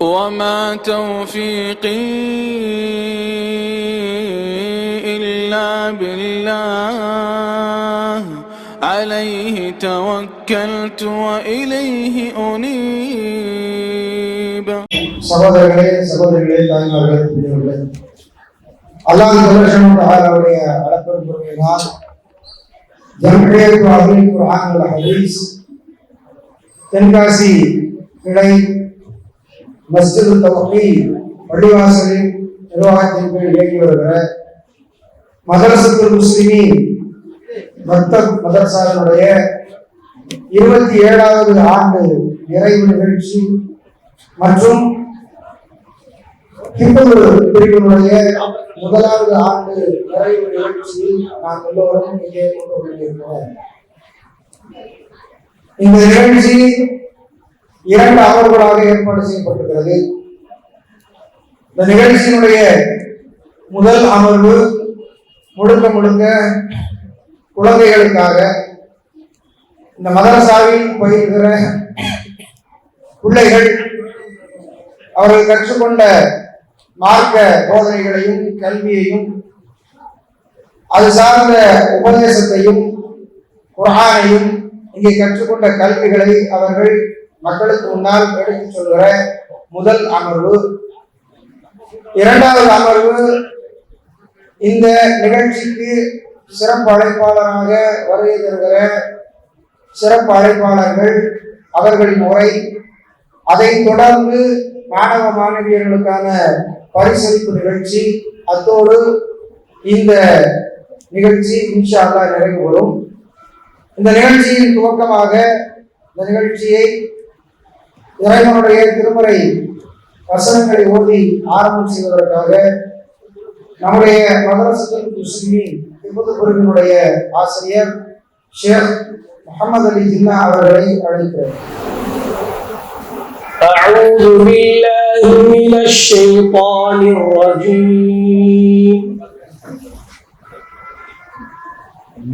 وما توفيقي إلا بالله عليه توكلت وإليه أنيب சகோதரர்களே சகோதரிகளே தாய்மார்களே பெரியவர்களே அல்லாஹ் அவருடைய அளப்பெரும் பொறுமையினால் ஜம்ஹியத் அஹ்லில் குர்ஆன் வல் ஹதீஸ் தென்காசி கிளை மஸ்ஜிது தௌஹீத் பள்ளிவாசலின் நிர்வாகத்தின் கீழ் இயங்கி வருகிற மதரசத்துல் முஸ்லிமீன் மக்தப் மதரசாவினுடைய இருபத்தி ஏழாவது ஆண்டு நிறைவு நிகழ்ச்சி மற்றும் ஹிந்து பிரிவினுடைய முதலாவது ஆண்டு நிறைவு நிகழ்ச்சியில் நாம் எல்லோரும் இங்கே கொண்டு கொண்டிருக்கிறோம் இந்த நிகழ்ச்சி இரண்டு அமர்வுகளாக ஏற்பாடு செய்யப்பட்டிருக்கிறது. இந்த நிகழ்ச்சியினுடைய முதல் அமர்வு முழுக்க முழுக்க குழந்தைகளுக்காக இந்த மதரசாவில் பயிர்கிற பிள்ளைகள் அவர்கள் கற்றுக்கொண்ட மார்க்க போதனைகளையும் கல்வியையும் அது சார்ந்த உபதேசத்தையும் குரானையும் இங்கே கற்றுக்கொண்ட கல்விகளை அவர்கள் மக்களுக்கு முன்னால் எடுத்து சொல்கிற முதல் அமர்வு. இரண்டாவது அமர்வு இந்த நிகழ்ச்சிக்கு சிறப்பு அழைப்பாளராக வருகை தருகிற சிறப்பு அழைப்பாளர்கள் அவர்களின் உரை அதை தொடர்ந்து மாணவ மாணவியர்களுக்கான பரிசளிப்பு நிகழ்ச்சி. அத்தோடு இந்த நிகழ்ச்சி இன்ஷா அல்லா நிறைவு வரும் இந்த நிகழ்ச்சியின் துவக்கமாக இந்த நிகழ்ச்சியை இறைவனுடைய திருமறை வசனங்களை ஓதி ஆரம்பம் செய்வதற்காக நம்முடைய மதரசத்துல் முஸ்லிமின் திபுது குருவினுடைய ஆசிரியர் ஷேக் முகமது அலி ஜின்னா அவர்களை அழைக்கிறேன் أعوذ بالله من الشيطان الرجيم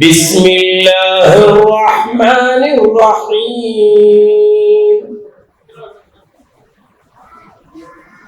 بسم الله الرحمن الرحيم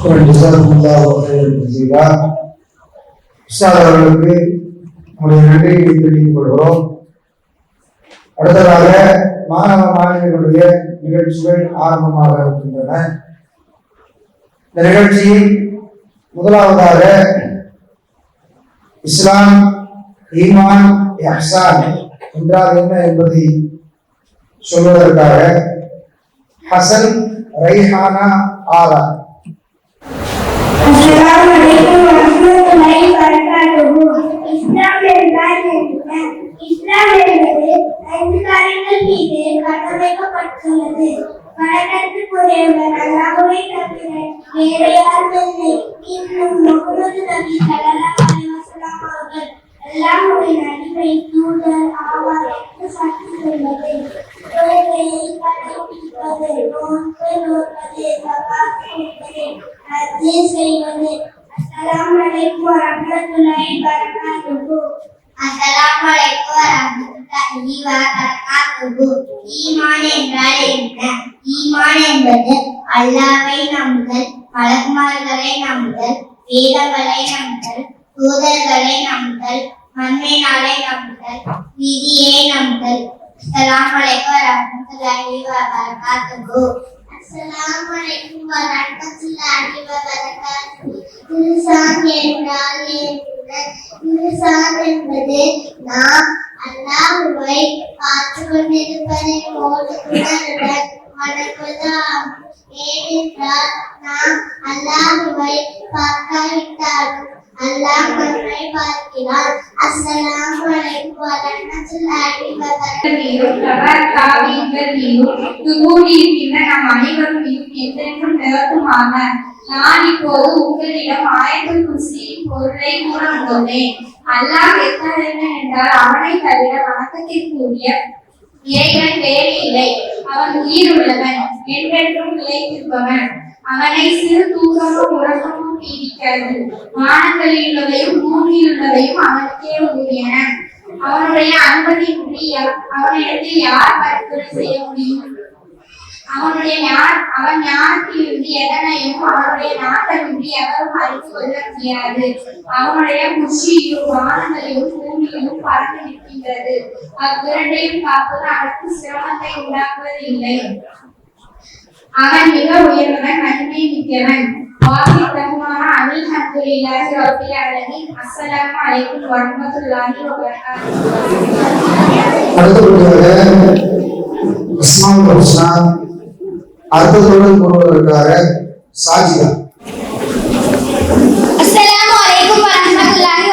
சுக்ரன் ஜஸாக்குல்லாஹு ஹைரன் ஜஸீலா உஸ்தாத் அவர்களுக்கு நம்முடைய நன்றியை தெரிவித்துக் கொள்கிறோம் அடுத்ததாக மாணவ மாணவிகளுடைய நிகழ்ச்சிகள் ஆரம்பமாக இருக்கின்றன. இந்த நிகழ்ச்சியில் முதலாவதாக இஸ்லாம் ஈமான் எஹ்சான் என்றால் என்ன என்பதை சொல்வதற்காக ஹசன் ரைஹானா ஆலா கட்டமைக்கப்பட்டுள்ளது வணக்கத்துக்குரியவர் அல்லாஹ்வை தவிர வேறு யாரும் இல்லை இன்னும் முகமது நபி ஸல்லல்லாஹு அலைஹி வஸல்லம் அவர்கள் அல்லாஹ்வுடைய அடிமை தூதர் ஆவார் என்று சாட்சி சொல்வது தொழுகையை கடைபிடிப்பது நோன்பு நோற்பது சகாத் கொடுப்பது ஹஜ்ஜு செய்வது அஸ்ஸலாமு அலைக்கும் வரஹ்மத்துல்லாஹி வபரகாத்துஹு அஸ்ஸலாமு அலைக்கும் வரஹ்மத்துல்லாஹி வபரகாத்துஹு ஈமான் என்றால் என்ன ஈமான் என்பது அல்லாஹ்வை நம்புதல் மலக்குமார்களை நம்புதல் வேதங்களை நம்புதல் தூதர்களை நம்புதல் மண்மை நாளை நம்புதல் விதியை நம்புதல் அஸ்ஸலாமு அலைக்கும் வரஹ்மத்துல்லாஹி வபரகாத்துஹு அஸ்ஸலாமு அலைக்கும் வரஹ்மத்துல்லாஹி வபரகாத்துஹு இன்சான் என்றால் என்ன இன்சான் என்பது நாம் அல்லாஹுவை பார்த்து கொண்டிருப்பதை உணர்வுடன் ஏனென்றால் நாம் அல்லாஹுவை பார்க்காவிட்டாலும் அல்லாஹ் அஸ்ஸலாமு அலைக்கும் வரஹ்மத்துல்லாஹி வபரகாத்துஹு நம் அனைவரும் என்றென்றும் நான் இப்போது உங்களிடம் ஆயத்தில் குர்சியின் பொருளை கூற வந்துள்ளேன் அல்லாஹ் எத்தனை என்றால் அவனை தவிர வணக்கத்திற்குரிய இறைவன் வேறு இல்லை அவன் உயிர் உள்ளவன் என்றென்றும் நிலைத்திருப்பவன் அவனை சிறு தூக்கமும் உறக்கமும் பீடிக்கிறது வானங்களில் உள்ளதையும் பூமியில் உள்ளதையும் அவனுக்கே உரியன. அவனுடைய அனுமதியின்றி யா- அவனிடத்தில் யார் பரிந்துரை செய்ய முடியும்? அவனுடைய ஞான அவன் ஞானத்திலிருந்து எதனையும் அவனுடைய நாட்டமின்றி எவரும் அறிந்து கொள்ள முடியாது. அவனுடைய குஷியும் வானங்களையும் பூமியிலும் பறந்து நிற்கின்றது. அவ்விரண்டையும் காப்பது அவனுக்கு சிரமத்தை உண்டாக்குவதில்லை. அவன் மிக உயர்ந்தவன் நன்மை மிக்கவன். வாசி தகுமான அனில் ஹம்துலில்லாஹி ரப்பில் ஆலமீன் அஸ்ஸலாமு அலைக்கும் வரஹ்மத்துல்லாஹி அடுத்தபடியாக சாஜிதா. அஸ்ஸலாமு வரஹ்மத்துல்லாஹி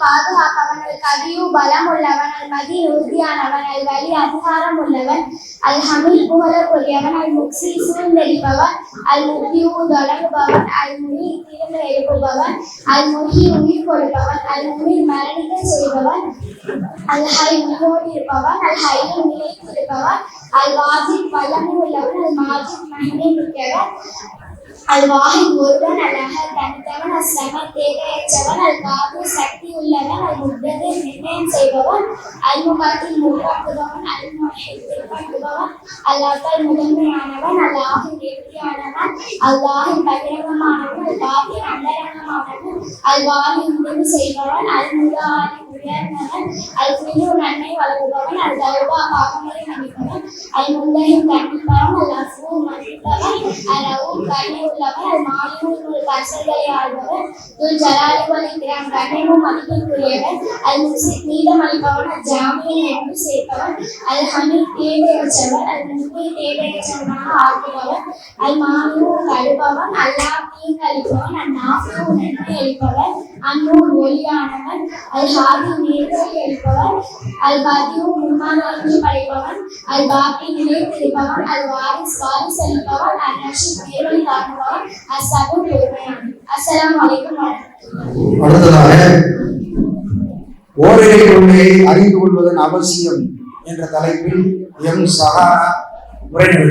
பாதுகாப்பவன் அல் கதியு பலம் உள்ளவன் அல் மதி உறுதியானவன் அல் வலி அதிகாரம் உள்ளவன் அல் ஹமீத் புகழக்கூடியவன் அல் முக்சி சூழ்ந்தெளிப்பவன் அல் முக்தியு தொடங்குபவன் அல் முனி திரும்ப எழுப்புபவன் அல் முகி உயிர் கொடுப்பவன் அல் முனி மரணிக்க செய்பவன் அல் ஹை உயிரோடு இருப்பவன் அல் ஹையில் நிலைத்திருப்பவன் அல் வாஜித் வல்லமை உள்ளவன் அல் மாஜித் மகிமை மிக்கவன் அல் வாஹித் ஒருவன் அல் அஹத் தனித்தவன் அல் சமத் தேவையற்றவன் அல் காபு சக்தி உள்ளவன் அல் முத்தது நிர்ணயம் செய்பவன் அல் முகாத்தில் உருவாக்குபவன் அல் முதன்மையானவன் அல் ஆஹித் இறுதியானவன் அல் வாஹித் பகிரங்கமானவன் அல் பாத்தின் அந்தரங்கமானவன் அல் வாஹித் முடிவு செய்பவன் அல் முதாரி உயர்ந்தவன் அல் குழு நன்மை வழங்குபவன் அல் தௌபா பாவங்களை மன்னிப்பவன் அல் முந்தஹிம் கண்டிப்பவன் அல் அஃபூ மன்னிப்பவன் அல் ரவுப் கருணை உள்ளவன் அல் மாலிமுல் முல் கசல்களை ஆள்பவன் துல் ஜலாலி வல் இக்ராம் கண்ணியமும் மதிப்பிற்குரியவன் அல் முசித் நீதம் அளிப்பவன் அல் ஜாமியை என்று சேர்ப்பவன் அல் ஹமீத் தேவையற்றவன் அல் முஸ்லி தேவையற்றவனாக ஆக்குபவன் அல் மாலிமு கழுபவன் அல்லாஹ் தீங்கு அளிப்பவன் அல் நாஃபு நன்மை அளிப்பவன் அந்நூல் ஒளியானவன் அல் ஹாதி நேர்வழி அளிப்பவன் அல் பதியு முன்மாதிரி படைப்பவன் அல் பாக்கி நிலைத்திருப்பவன் அல் வாரிஸ் வாரிஸ் அளிப்பவன் அல் ரஷீத் நேர்வழி காட்டுபவன் அல் சபு பொறுமையான் அஸ்ஸலாமு அலைக்கும் வரஹ்மத்துல்லாஹி அடுத்ததாக ஓரிரை கொள்கையை அறிந்து கொள்வதன் அவசியம் என்ற தலைப்பில் எம் சஹாரா உரைநடை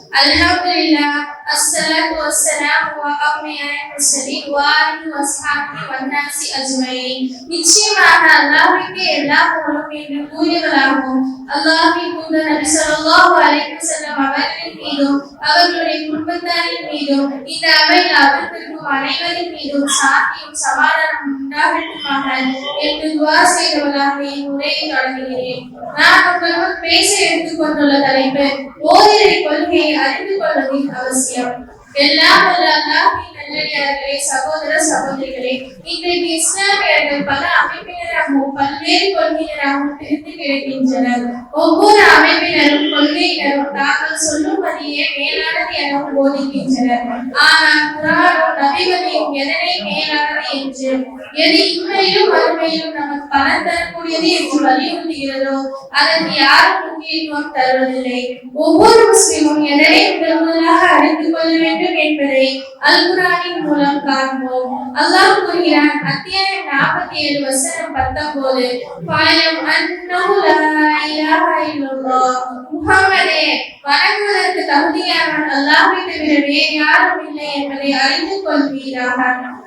அல்ஹம்துலில்லாஹ் அஸ்ஸலாத்து வஸ்ஸலாமு அலா அக்மியல் முர்சலீன் வ ஆலிஹி வஸ்ஹாபிஹி வன்னாசி அஜ்மஈன் நிச்சயமாக அல்லாஹ்வுக்கே எல்லா புகழும் என்று கூறியவராகவும் அல்லாஹ்வின் தூதர் நபி ஸல்லல்லாஹு அலைஹி வஸல்லம் அவர்களின் மீதும் அவர்களுடைய குடும்பத்தாரின் மீதும் இந்த அவையில் அமர்ந்திருக்கும் அனைவரின் மீதும் சாந்தியும் சமாதானம் உண்டாகட்டுமாக என்று துவா செய்தவராக என் உரையை தொடங்குகிறேன் நான் உங்களுக்கு பேச எடுத்துக்கொண்டுள்ள தலைப்பு ஓரிரை கொள்கையை அறிந்து கொள்வதின் அவசியம் எல்லாம் வல்ல அல்லாஹ்வின் நல்லடியார்களே சகோதர சகோதரிகளே இன்றைக்கு இஸ்லாமியர்கள் பல அமைப்பினராகவும் பல்வேறு கொள்கையினராகவும் பிரிந்து கிடக்கின்றனர். ஒவ்வொரு அமைப்பினரும் கொள்கையினரும் தாங்கள் சொல்லும்படியே மேலானது எனவும் போதிக்கின்றனர். ஆனால் குரானும் நபிகளையும் எதனை மேலானது என்று? எது இன்மையிலும் வறுமையிலும் நமக்கு பலன் தரக்கூடியது என்று வலியுறுத்துகிறதோ அதற்கு யாரும் முக்கியத்துவம் தருவதில்லை. ஒவ்வொரு முஸ்லிமும் எதனை முதல் முதலாக அறிந்து கொள்ள வேண்டும் என்பதை அல்குரான் குரானின் மூலம் காண்போம். அல்லாஹ் கூறுகிறான் அத்தியாயம் நாற்பத்தி ஏழு வசனம் பத்தொன்பது பாயம் முகமதே வணங்குவதற்கு தகுதியானவன் அல்லாஹை தவிர வேறு யாரும் இல்லை என்பதை அறிந்து கொள்வீராக.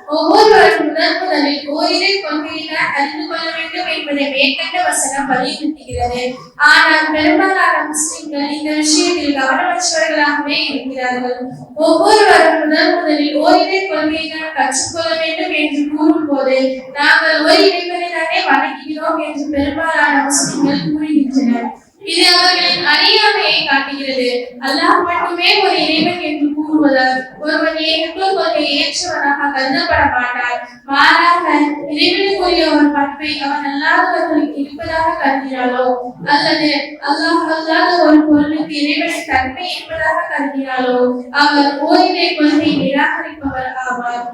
ஒவ்வொருவரும் முதல் முதலில் ஓரிரை கொள்கையினால் அறிந்து கொள்ள வேண்டும் என்பதை என்பதை மேற்கண்ட வசனம் வலியுறுத்துகிறது. ஆனால் பெரும்பாலான முஸ்லிம்கள் இந்த விஷயத்தில் கவனமற்றவர்களாகவே இருக்கிறார்கள். ஒவ்வொருவரும் முதல் முதலில் ஓரிரை கொள்கையை நாம் கற்றுக்கொள்ள வேண்டும் என்று கூறும்போது நாங்கள் ஒரு இறைவனை தானே வணங்குகிறோம் என்று பெரும்பாலான முஸ்லிம்கள் கூறுகின்றனர். இது அவர்களின் அறியாமையை காட்டுகிறது. அல்லாஹ் மட்டுமே ஒரு இறைவன் என்று கூறுவதால் ஒருவன் ஏகத்துவ கொள்கை ஏற்றவனாக கருதப்பட மாட்டார் மாறாக இறைவனுக்குரிய ஒரு பண்பை அவன் அல்லாதவர்களுக்கு இருப்பதாக கருதினாலோ அல்லது அல்லாஹ் அல்லாத ஒரு பொருளுக்கு இறைவனின் தன்மை இருப்பதாக கருதினாலோ அவர் ஓரிரை கொள்கை நிராகரிப்பவர் ஆவார்.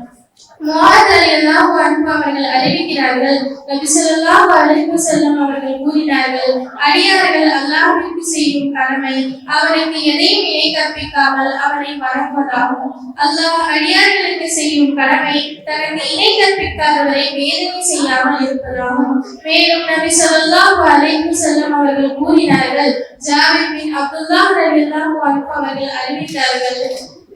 முஆத் ரலியல்லாஹு அன்ஹு அவர்கள் அறிவிக்கிறார்கள். நபி ஸல்லல்லாஹு அலைஹி வஸல்லம் அவர்கள் கூறினார்கள் அடியார்கள் அல்லாஹ்விற்கு செய்யும் கடமை அவருக்கு எதையும் இணை கற்பிக்காமல் அவனை வணங்குவதாகும் அல்லாஹ் அடியார்களுக்கு செய்யும் கடமை தனக்கு இணை கற்பிக்காதவரை வேதனை செய்யாமல் இருப்பதாகும். மேலும் நபி ஸல்லல்லாஹு அலைஹி வஸல்லம் அவர்கள் கூறினார்கள் ஜாபிர் பின் அப்துல்லாஹ் ரலியல்லாஹு அன்ஹு அவர்கள் அறிவித்தார்கள்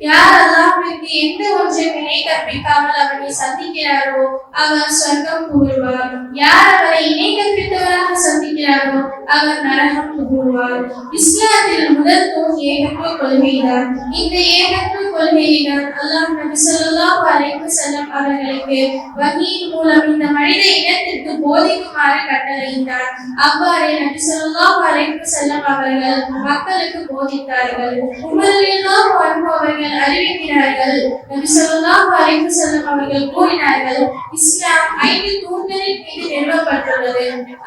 யார் அல்லாஹ்விற்கு எந்த ஒன்றை இணை கற்பிக்காமல் அவனை சந்திக்கிறாரோ அவர் சொர்க்கம் புகுவார் யார் அவரை இணை கற்பித்தவராக சந்திக்கிறாரோ அவர் நரகம் புகுவார் இஸ்லாத்தில் முதல் தூண் ஏகத்துவ கொள்கைதான். இந்த ஏகத்துவ கொள்கையினால் அல்லாஹ் நபி சொல்லாஹ் அலைக்கு செல்லும் அவர்களுக்கு வங்கியின் மூலம் இந்த மனித இனத்திற்கு போதிக்குமாறு கட்டளையிட்டார். அவ்வாறு நபி சொல்லாஹ் அலைக்கு செல்லும் அவர்கள் மக்களுக்கு போதித்தார்கள். உமர் ரலியல்லாஹு அவர்கள் அவர்கள் அறிவிக்கிறார்கள். நபி ஸல்லல்லாஹு அலைஹி வஸல்லம் அவர்கள் கூறினார்கள் இஸ்லாம் ஐந்து தூண்களின் மீது நிறுவப்பட்டுள்ளது.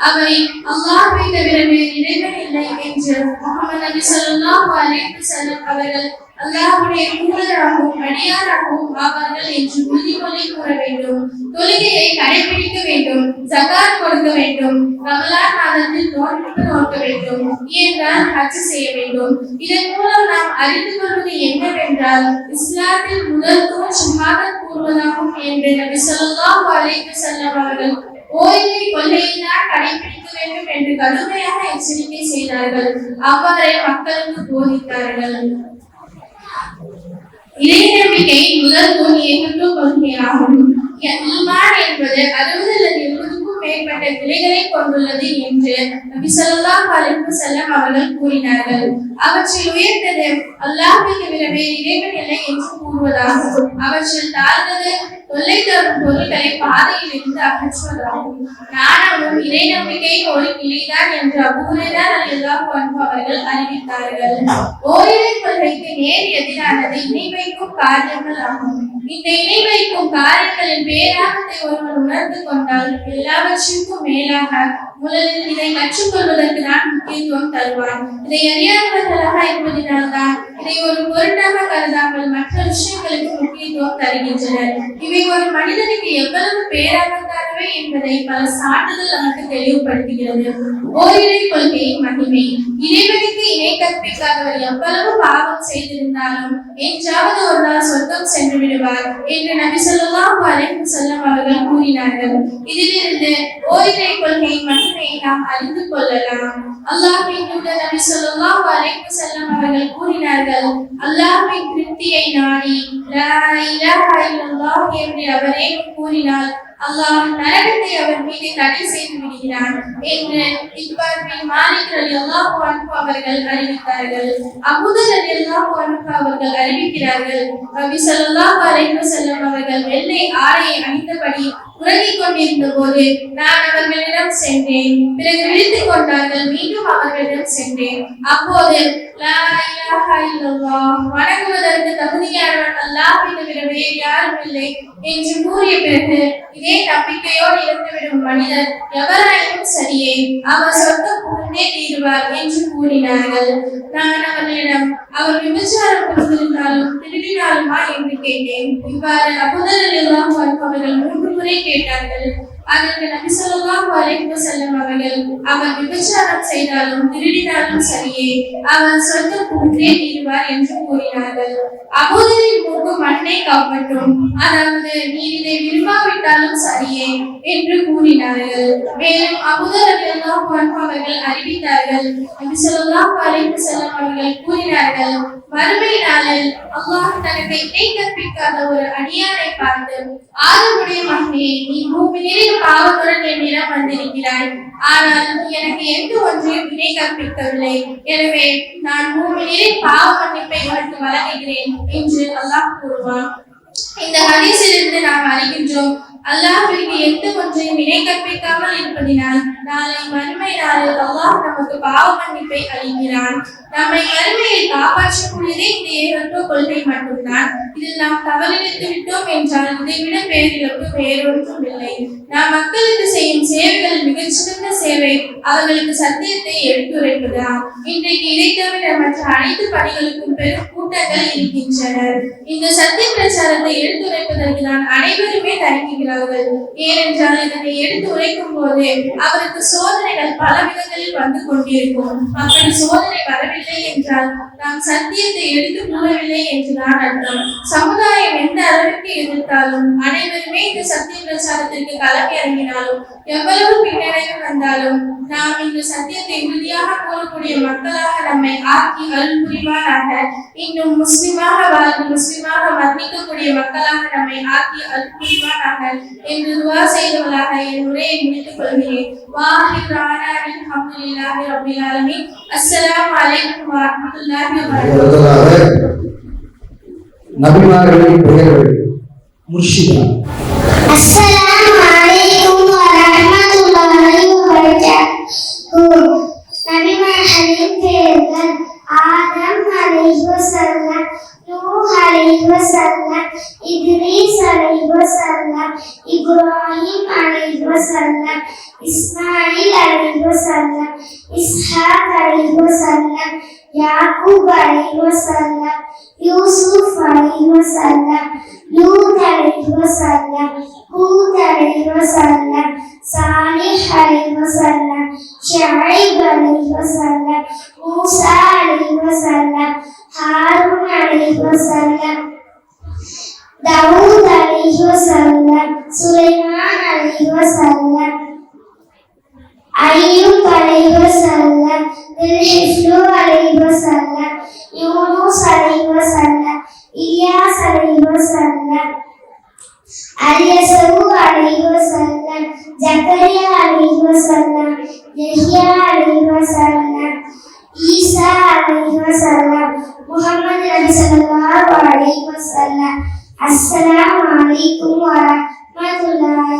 அவை அல்லாஹ்வை தவிர வேறு இறைவன் இல்லை என்று முகமது நபி ஸல்லல்லாஹு அலைஹி வஸல்லம் அவர்கள் அல்லாஹுடைய தூதராகவும் அடியாராகவும் ஆவார்கள் என்று உறுதிமொழி கூற வேண்டும். தொழுகையை கடைபிடிக்க வேண்டும் ஜகாத் கொடுக்க வேண்டும் ரமலான் மாதத்தில் நோன்பு நோக்க வேண்டும் என்றால் ஹஜ் செய்ய வேண்டும். இதன் மூலம் நாம் அறிந்து கொள்வது என்னவென்றால் இஸ்லாத்தில் முதல் தூண் கூறுவதாகும் என்று நபி ஸல்லல்லாஹு அலைஹி வஸல்லம் அவர்கள் ஓய்வை கொள்கையினால் கடைபிடிக்க வேண்டும் என்று கடுமையாக எச்சரிக்கை செய்தார்கள். அவ்வாறே மக்களுக்கு போதித்தார்கள். இறை நம்பிக்கையின் முதல் தூண் ஏகத்துவ கொள்கையாகும் ஈமான் என்பது அறுபது அல்லது எழுபதுக்கும் மேற்பட்ட கிளைகளை கொண்டுள்ளது என்று நபி ஸல்லல்லாஹு அலைஹி வஸல்லம் அவர்கள் கூறினார்கள். அவற்றில் உயர்ந்தது அல்லாஹ்வை தவிர வேறு இறைவன் இல்லை என்று கூறுவதாகும். அவற்றில் தாழ்ந்தது தொல்லை தரும் பொருட்களை பாதையில் இருந்து அகற்றுவதாகும் நாணமும் இறை நம்பிக்கையின் ஒரு கிளிதான் என்று அபூரேரா ரலியல்லாஹு அன்ஹு அவர்கள் அறிவித்தார்கள். ஓரிரை கொள்கைக்கு நேர் எதிரானது இணை வைக்கும் காரியங்கள் ஆகும். இந்த இணை வைக்கும் காரியங்களின் பேராகத்தை ஒருவர் உணர்ந்து கொண்டால் எல்லாவற்றிற்கும் மேலாக முதலில் இதை கற்றுக்கொள்வதற்கு தான் முக்கியத்துவம் தருவார். இதை அறியாதவர்களாக இருப்பதினால்தான் இதை ஒரு பொருட்டாக கருதாமல் மற்ற விஷயங்களுக்கு முக்கியத்துவம் தருகின்றனர். இவை ஒரு மனிதனுக்கு எவ்வளவு பேராகத்தானவை என்பதை பல சான்றுகள் நமக்கு தெளிவுபடுத்துகிறது. ஓரிரை கொள்கையின் மகிமை. இறைவனுக்கு இணை கற்பிக்காதவர் எவ்வளவு பாவம் செய்திருந்தாலும் என்றாவது ஒரு நாள் சொர்க்கம் சென்று விடுவார் என்று நபி சொல்லலாம் அலைஹி வஸல்லம் அவர்கள் கூறினார்கள். இதிலிருந்து ஓரிரை கொள்கையின் மகிமையை நாம் அறிந்து கொள்ளலாம். அல்லாஹ்வின் தூதர் நபி ஸல்லல்லாஹு அலைஹி வஸல்லம் அவர்கள் கூறினார்கள் அல்லாஹ்வின் திருப்தியை நாடி லா இலாஹா இல்லல்லாஹ் என்று அவரே கூறினார். அல்லாஹ் நரகத்தை அவர் மீது தடை செய்து விடுகிறான் என்று இக்பார் பின் மாலிக் ரலியல்லாஹு அன்ஹு அவர்கள் அறிவித்தார்கள். அபூதர் ரலியல்லாஹு அன்ஹு அவர்கள் அறிவிக்கிறார்கள் நபி ஸல்லல்லாஹு அலைஹி வஸல்லம் அவர்கள் வெள்ளை ஆடையை அணிந்தபடி உறங்கிக் கொண்டிருந்த போது நான் அவர்களிடம் சென்றேன். பிறகு விழித்துக் கொண்டார்கள் மீண்டும் அவர்களிடம் சென்றேன். அப்போது லா இலாஹா இல்லல்லாஹ் வணங்குவதற்கு தகுதியானவன் அல்லாஹ் என்று வேறு யாரும் இல்லை என்று கூறிய பிறகு இதே நம்பிக்கையோடு இருந்துவிடும் மனிதர் எவராயினும் சரியே அவர் சொந்த புகுந்தே தீருவார் என்று கூறினார்கள். நான் அவர்களிடம் அவர் விபச்சாரம் புரிந்திருந்தாலும் திருடினாலுமா? என்று கேட்டேன். இவ்வாறு அபுதல் எல்லாம் அவர்கள் மூன்று முறை கேட்டார்கள். அதற்கு நபி ஸல்லல்லாஹு அலைஹி செல்லும் அவர்கள் அவர் விபச்சாரம் செய்தாலும் திருடினாலும் சரியே அவர் சொந்த புகுந்தே தீருவார் என்று கூறினார்கள். அபோதரின் மூக்கு மண்ணை காப்பட்டும் அதாவது நீ இதை விரும்பாவிட்டாலும் சரியே என்று கூறினார்கள். மேலும் அபூதர் அவர்கள் அறிவித்தார்கள். நபி ஸல்லல்லாஹு அலைஹி செல்லும் அவர்கள் கூறினார்கள் மறுமை நாளில் அல்லாஹ் தனக்கு இணை கற்பிக்காத ஒரு அடியாரை பார்த்து ஆறுமுடைய மகனே நீ பூமியிலே பாவத்துடன் என்னிடம் வந்திருக்கிறாய். ஆனால் எனக்கு எந்த ஒன்றையும் வினை கற்பிக்கவில்லை. எனவே நான் பூமியிலே பாவ மன்னிப்பை உனக்கு வழங்குகிறேன் என்று அல்லாஹ் கூறுவான். இந்த ஹதீஸிலிருந்து நாம் அறிகின்றோம் அல்லாஹிற்கு எந்த ஒன்றையும் வினை கற்பிக்காமல் இருப்பதினால் நாளை மறுமை நாளில் அல்லாஹ் நமக்கு பாவ மன்னிப்பை அளிக்கிறான். நம்மை வறுமையில் காப்பாற்றக்கூடியதே இந்த ஏகத்துவ கொள்கை மட்டும்தான். இதில் நாம் தவறிழைத்து விட்டோம் என்றால் இதைவிட பேரிழப்பு வேறொன்றும் இல்லை. நாம் மக்களுக்கு செய்யும் சேவைகள் மிகச்சிறந்த சேவை அவர்களுக்கு சத்தியத்தை எடுத்துரைப்பதுதான். இன்றைக்கு இதை தவிர மற்ற அனைத்து பணிகளுக்கும் பெரும் கூட்டங்கள் இருக்கின்றனர் இந்த சத்திய பிரச்சாரத்தை எடுத்துரைப்பதற்கு நான் அனைவருமே தயங்குகிறார்கள். ஏனென்றால் இதனை எடுத்து உரைக்கும் போது அவருக்கு சோதனைகள் பல விதங்களில் வந்து கொண்டிருக்கும். அப்படி சோதனை வரவில்லை வரவில்லை என்றால் நாம் சத்தியத்தை எடுத்து கூறவில்லை என்றுதான் அர்த்தம். சமுதாயம் எந்த அளவிற்கு எதிர்த்தாலும் அனைவருமே இந்த சத்திய பிரச்சாரத்திற்கு களம் இறங்கினாலும் எவ்வளவு பின்னடைவு வந்தாலும் நாம் இந்த சத்தியத்தை உறுதியாக கூறக்கூடிய மக்களாக நம்மை ஆக்கி அருள்புரிவாராக இன்னும் முஸ்லிமாக வாழ்ந்து முஸ்லிமாக மரணிக்கக்கூடிய மக்களாக நம்மை ஆக்கி அருள்புரிவாராக என்று துவா செய்தவளாக என் உரையை முடித்துக் கொள்கிறேன். வாஹி ரானாவின் அல்ஹம்துலில்லாஹி ரப்பில் ஆலமீன். அஸ்ஸலாமு அலைக்கும் நபிமார்களின் பெயர்கள் முர்ஷிதா. வஸல்லம் இத்ரீஸ் அலைஹி வஸல்லம் இப்ராஹிம் அலைஹி வஸல்லம் இஸ்மாயில் அலைஹி வஸல்லம் இஸ்ஹாக் அலைஹி வஸல்லம் யாக்கூப் அலைஹி வஸல்லம் யூசுப் அலைஹி வஸல்லம் லூத் அலைஹி வஸல்லம் ஹூத் அலைஹி வஸல்லம் சாலிஹ் அலைஹி வஸல்லம் ஷுஐப் அலைஹி வஸல்லம் மூசா அலைஹி வஸல்லம் ஹாரூன் அலைஹி வஸல்லம் தவூத் அலிஹி வசல்லம் சுலைமான் அலிஹி வசல்லம் அய்யூப் அலிஹி வசல்லம் தில்ஹிஸ்லு அலிஹி வசல்லம் யூனுஸ் அலிஹி வசல்லம் இலியாஸ் அலிஹி வசல்லம் அலியசு அலிஹி வசல்லம் ஜக்கரியா அலிஹி வசல்லம் யஹ்யா அலிஹி வசல்லம் ஈசா அலைஹி வஸல்லம் முஹம்மது நபி ஸல்லல்லாஹு அலைஹி வஸல்லம் அஸ்ஸலாமு அலைக்கும் வ ரஹ்மத்துல்லாஹி